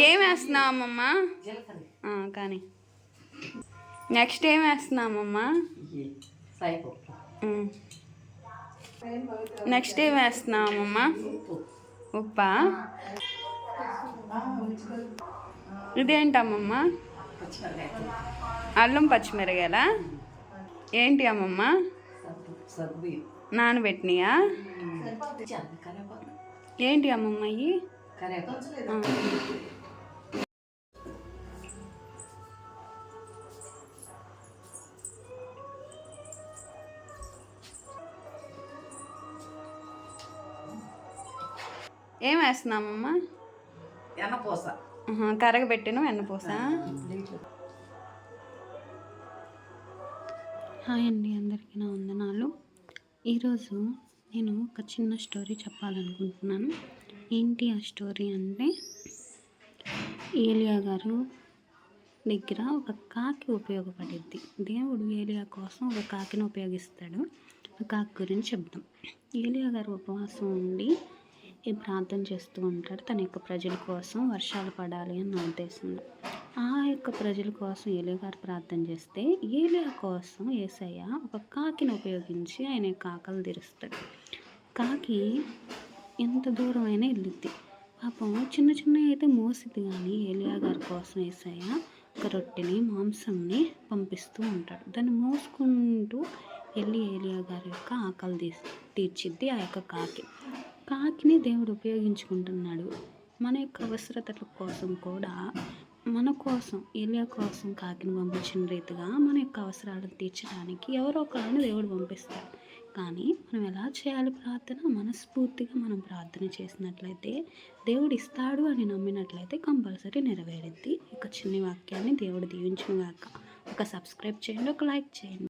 ఏం ఆ, కానీ. నెక్స్ట్ ఏం వేస్తున్నామమ్మ. నెక్స్ట్ ఏం వేస్తున్నామమ్మ ఉప్పు? ఇదేంటమ్మమ్మ? అల్లం పచ్చిమిరగాయలా? ఏంటి అమ్మమ్మ? నానబెట్టినాయా? ఏంటి అమ్మమ్మ ఇవి ఏం వేస్తున్నామమ్మా ఎన్నపూస. కరగబెట్టిన వెన్నపూస. హాయ్ అండి అందరికీ నా వందనాలు. ఈరోజు నేను ఒక చిన్న స్టోరీ చెప్పాలనుకుంటున్నాను. ఏంటి ఆ స్టోరీ అంటే ఏలియా గారు దగ్గర ఒక కాకి ఉపయోగపడిద్ది. దేవుడు ఏలియా కోసం ఒక కాకిని ఉపయోగిస్తాడు. ఆ కాకి గురించి చెప్దాం. ఏలియా గారు ఉపవాసం ఉండి ఈ ప్రార్థన చేస్తూ ఉంటాడు. తన యొక్క ప్రజల కోసం వర్షాలు పడాలి అని నా ఉద్దేశంలో. ఆ యొక్క ప్రజల కోసం ఏలియా గారు ప్రార్థన చేస్తే ఏలియా కోసం ఏసయ్య ఒక కాకిని ఉపయోగించి ఆయన యొక్క ఆకలి తీరుస్తాడు. కాకి ఎంత దూరం అయినా వెళ్ళిద్ది పాపం చిన్న చిన్న అయితే మోసిద్ది కానీ ఏలియా గారి కోసం ఏసయ్య ఒక రొట్టెని మాంసంని పంపిస్తూ ఉంటాడు. దాన్ని మోసుకుంటూ వెళ్ళి ఏలియా గారి యొక్క ఆకలి తీసి తీర్చిద్ది ఆ యొక్క కాకి. కాకిని దేవుడు ఉపయోగించుకుంటున్నాడు. మన యొక్క అవసరతల కోసం కూడా మన కోసం ఏలియా కోసం కాకిని పంపించిన రీతిగా మన యొక్క అవసరాలను తీర్చడానికి ఎవరో ఒకరిని దేవుడు పంపిస్తాడు. కానీ మనం ఎలా చేయాలి ప్రార్థన? మనస్ఫూర్తిగా మనం ప్రార్థన చేసినట్లయితే దేవుడు ఇస్తాడు అని నమ్మినట్లయితే కంపల్సరీ నెరవేరుద్ది. ఒక చిన్న వాక్యాన్ని దేవుడు దీవించిన గాక ఒక సబ్స్క్రైబ్ చేయండి ఒక లైక్ చేయండి.